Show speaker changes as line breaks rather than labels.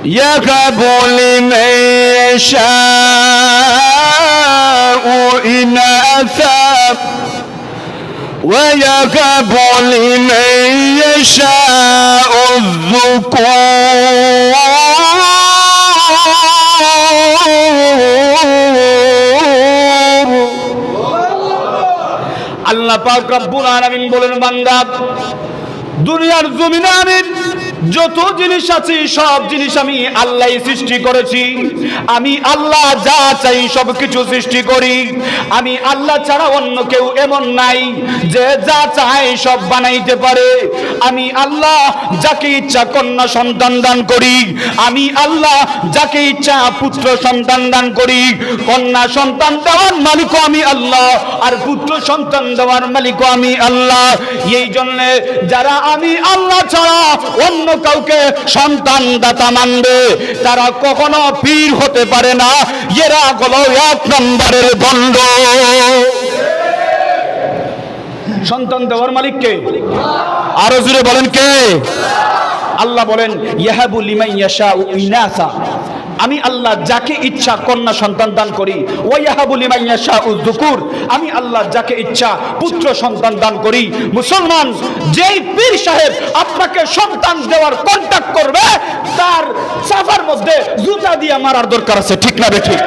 يهب لمن يشاء إناثا ويهب لمن يشاء الذكور আল্লাহ পাক রব্বুল আলামিন বলেন বান্দা দুনিয়ার জমিনে আমি যত জিনিস আছে, সব জিনিস আমি আল্লাহ সৃষ্টি করেছি। আমি আল্লাহ যা চাই, সব কিছু সৃষ্টি করি। আমি আল্লাহ ছাড়া অন্য কেউ এমন নাই যে যা চায়, সব বানাইতে পারে। আমি আল্লাহ যাকে ইচ্ছা কন্যা সন্তান দান করি। আমি আল্লাহ যাকে ইচ্ছা পুত্র সন্তান দান করি। কন্যা সন্তান দেওয়ার মালিকও আমি আল্লাহ, আর পুত্র সন্তান দেওয়ার মালিকও আমি আল্লাহ। এই জন্যে যারা আমি আল্লাহ ছাড়া অন্য কাউকে সন্তান দাতা মানবে তারা কখনো পীর হতে পারে না। এরা হলো এক নম্বরের বন্ধ। সন্তান দেওয়ার মালিক কে? আরও জুড়ে বলেন কে? আল্লাহ বলেন ইয়াহাবু লিমান ইয়াশাউ ইনাসা আমি আল্লাহ যাকে ইচ্ছা কন্যা সন্তান দান করি আমি আল্লাহ যাকে ইচ্ছা পুত্র সন্তান দান করি। মুসলমান, যেই পীর সাহেব আপনাকে সন্তান দেওয়ার কন্ট্যাক্ট করবে, তার সাফার মধ্যে জুতা দিয়ে মারার দরকার আছে, ঠিক না ঠিক?